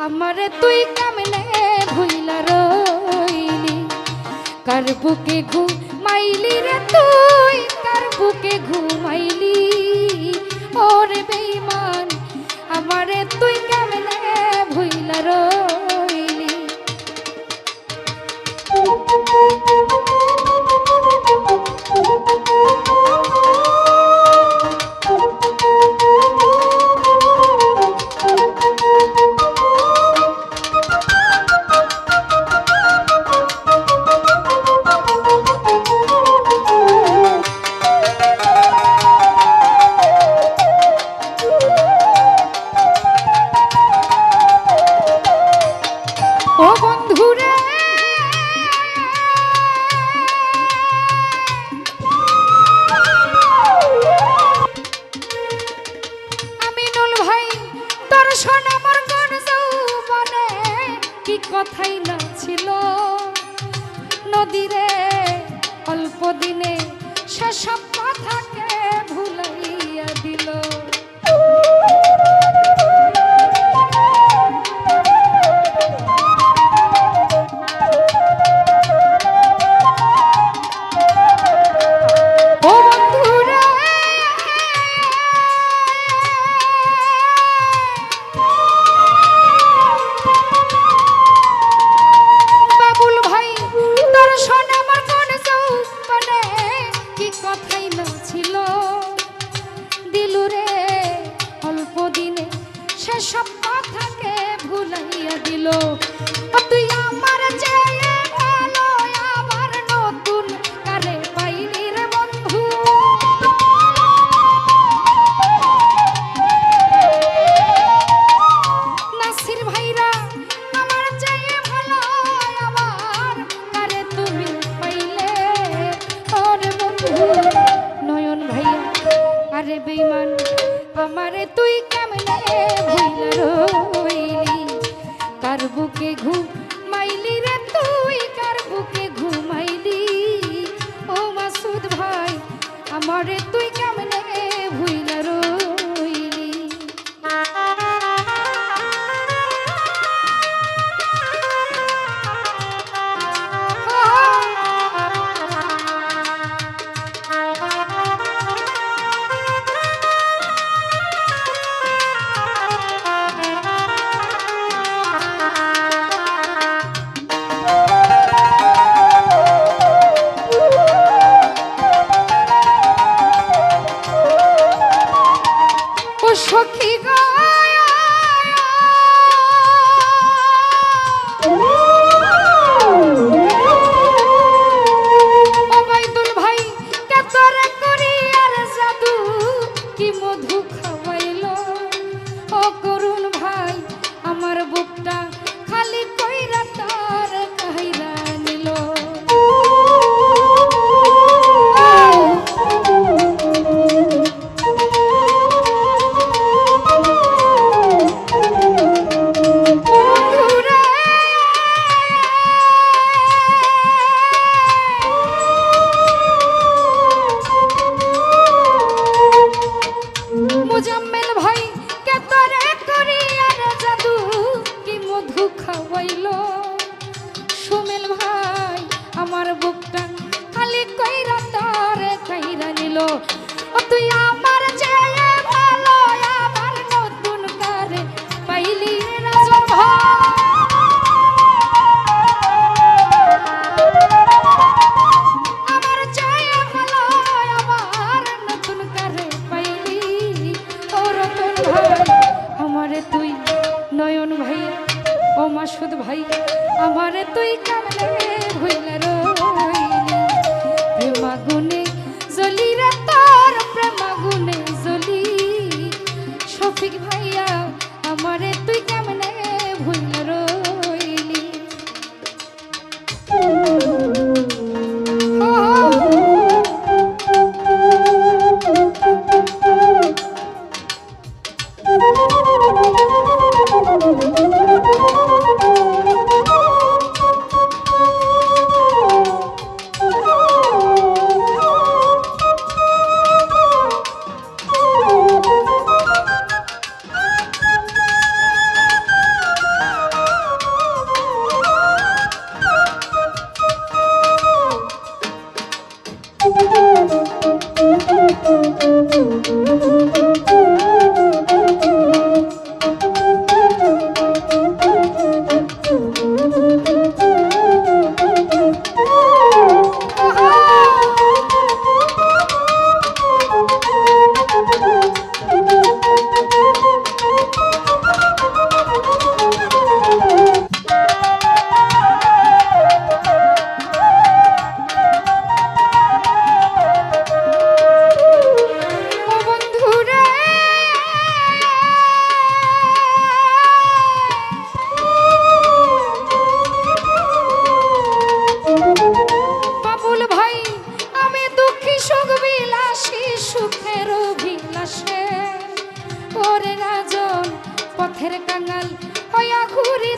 আমারে তুই কামনে ভুইলা রইলি কার বুকে ঘুমাইলি রে তুই কার বুকে ঘুমাইলি ওরে বেইমান আমারে তুই কামনে ভুইলা রইলি কি কথাই না ছিল? নদীরে অল্প দিনে সেসব কথা ঘুরি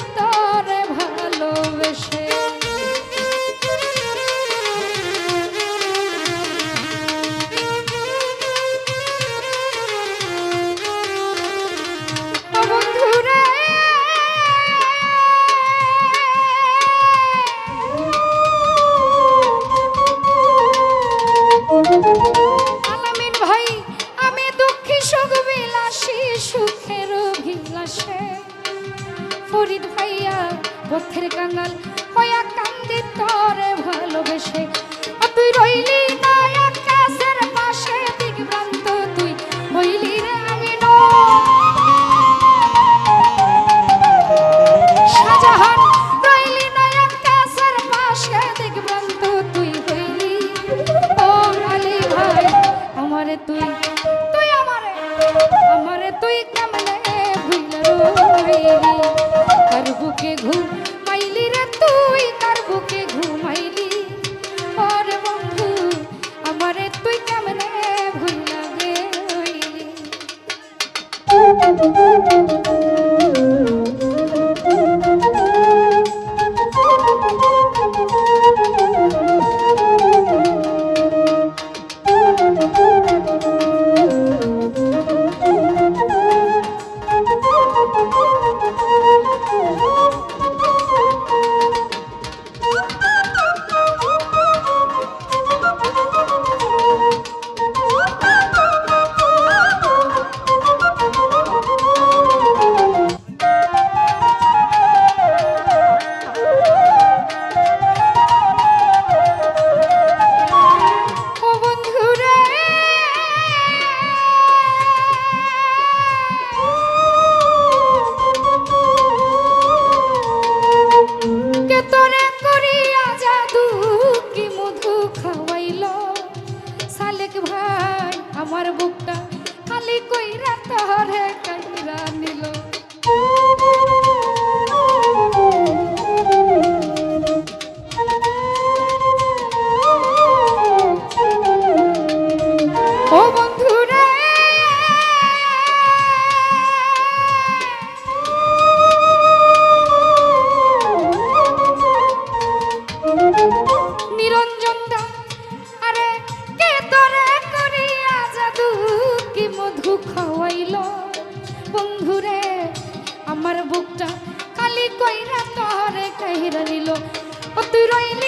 তুই রইলি